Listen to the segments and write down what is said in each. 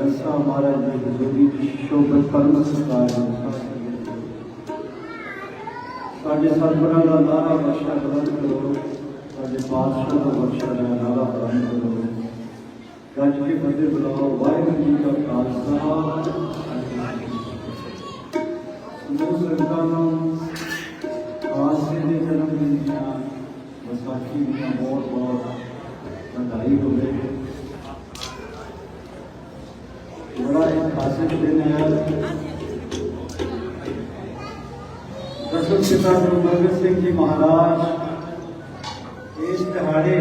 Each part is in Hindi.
जलसा हमारा जो हजूरी की शोभत परम सरकार साढ़े सरबरा का नारा बख्शा ग्रहण करो, साढ़े बादशाह का बख्शा का नारा ग्रहण करो। गज के बदले बुलाओ वाहगुरु जी का खालसा। पिता गुरु गोबिंद सिंह जी महाराज, इस दिहाड़े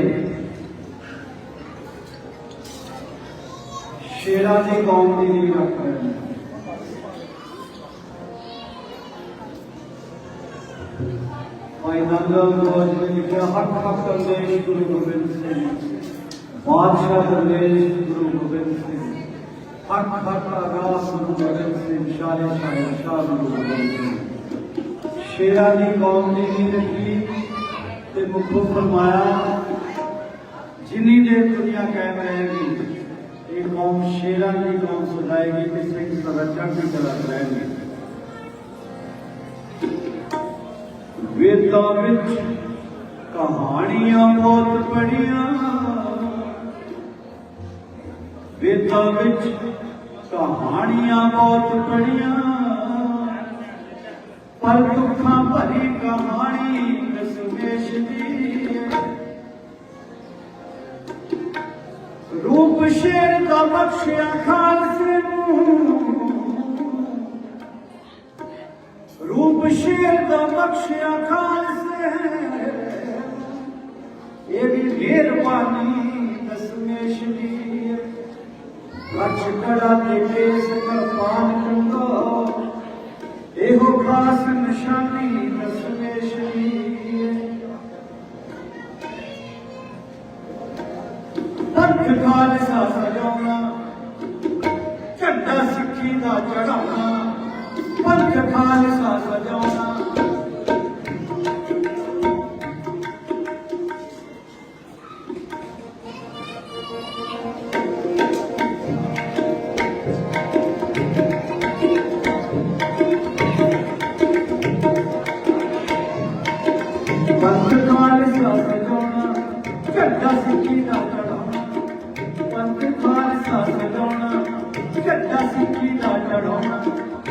शेरा की कौम की नींव रख रहे हैं? भाई नंदन रोज ने लिखा, हक हक संदेश गुरु गोबिंद सिंह। बादशाह संदेश गुरु गोबिंद सिंह। हक हक आगाज़ गुरु गोबिंद सिंह शाह शाह शाह गुरु गोबिंद सिंह। ਸ਼ੇਰਾਂ ਦੀ ਕੌਮ ਦੀ ਨੀਂਹ ਤੇ ਮੁਖੋਂ ਫਰਮਾਇਆ, ਜਿੰਨੀ ਦੇਰ ਦੁਨੀਆ ਕਾਇਮ ਰਹੇਗੀ, ਇਹ ਕੌਮ ਸ਼ੇਰਾਂ ਦੀ ਕੌਮ ਸਦਾਏਗੀ ਤੇ ਸਿੰਘ ਸਦਾ ਚੜ੍ਹਦੀ ਕਲਾ ਰਹਿਣਗੇ ਵੇਦਾਂ ਵਿੱਚ ਕਹਾਣੀਆਂ ਬਹੁਤ ਪੜੀਆਂ ਵੇਦਾਂ ਵਿੱਚ ਕਹਾਣੀਆਂ ਬਹੁਤ ਪੜੀਆਂ ਪਰ ਦੁੱਖਾਂ ਭਰੀ ਕਹਾਣੀ ਦਸਵੇਸ਼ ਦੀ ਰੂਪ ਸ਼ੇਰ ਦਾ ਬਖਸ਼ਿਆ ਖਾਲਸੇ ਨੂੰ ਰੂਪ ਸ਼ੇਰ ਦਾ ਬਖਸ਼ਿਆ ਖਾਲਸੇ ਇਹ ਵੀ ਮਿਹਰਬਾਨੀ ਦਸਵੇਸ਼ ਦੀ ਕੱਚ ਕੜਾ ਤੇ ਕੇਸ ਨਿਸ਼ਾਨੀ ਦਸਵੇਸ਼ ਦੀ ਪੰਥ ਖਾਲਸਾ ਸਜਾਉਣਾ ਝੰਡਾ ਸਿੱਖੀ ਦਾ ਚੜਾਉਣਾ ਪੰਥ ਖਾਲਸਾ ਸਜਾਉਣਾ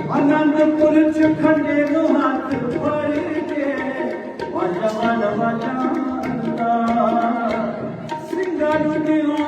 ਅਨੰਦਪੁਰ ਚ ਖੰਡੇ ਨੂੰ ਹੱਥ ਫੜ ਕੇ ਵਾਜਾ ਵਾਜਾ ਵਾਜਾ ਸਿੰਘਾਂ ਨੂੰ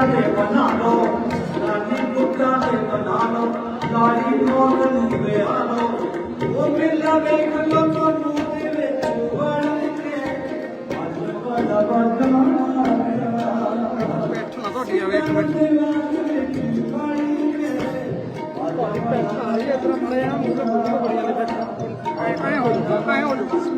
ਗਾਨੀ ਗੁੱਟਾ ਦੇ ਬਣਾ ਲੋ ਗਾਨੀ ਗੁੱਟਾ ਦੇ ਬਣਾ ਲੋ ਲਾੜੀ ਮੋਹਨ ਨੂੰ ਵਿਆਹ ਲੋ ਉਹ ਮੇਲਾ ਵੇਖ ਲੋ ਤੁਹਾਨੂੰ ਦੇ ਵਿੱਚ ਵੜ ਕੇ ਅੱਜ ਬੜਾ ਬੜਾ ਬੈਠਣਾ ਤੁਹਾਡੀ ਆਵੇ ਇੱਕ ਮਿੰਟ ਬੈਠਣਾ ਜੀ ਇਤਨਾ ਮੜੇ ਆ ਮੂੰਹ ਤੇ ਬੋਲ ਬੜੀ ਜਾਂਦੇ ਬੈਠਣਾ ਐ ਐ ਹੋ ਜਾਊਗਾ, ਐ ਹੋ ਜਾਊਗਾ।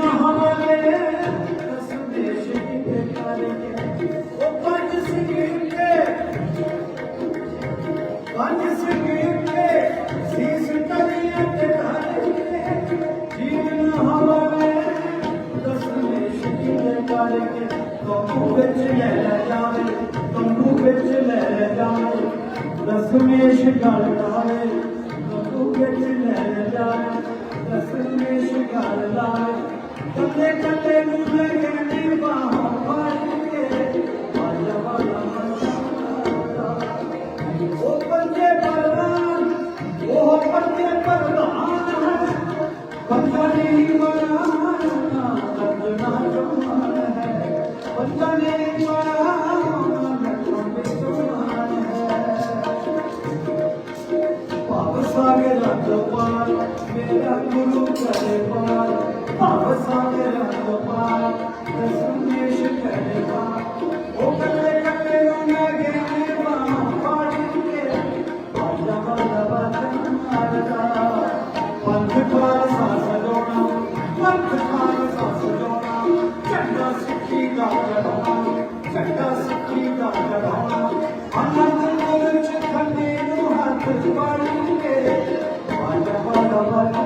तंबू बिच मैं ले जावे तंबू बिच मैं ले जावे रसमेश गल लावे तंबू बिच मैं ले जावे रसमेश गल लावे कते कते मुझे परवान ओ पंजे परवान है पंजा नहीं मर पार मेरा गुरु करे पार भाव सारे रंग पार संदेश करे पार ओ कल्ले कल्ले रोना गेने माँ पाड़ी के बाजा बाजा बाजा मारदा पंथ पार सांस लोना पंथ पार सांस लोना चंदा सिक्की का चंदा सिक्की का चढ़ाना अनंत नगर च हाथ पाड़ी আমার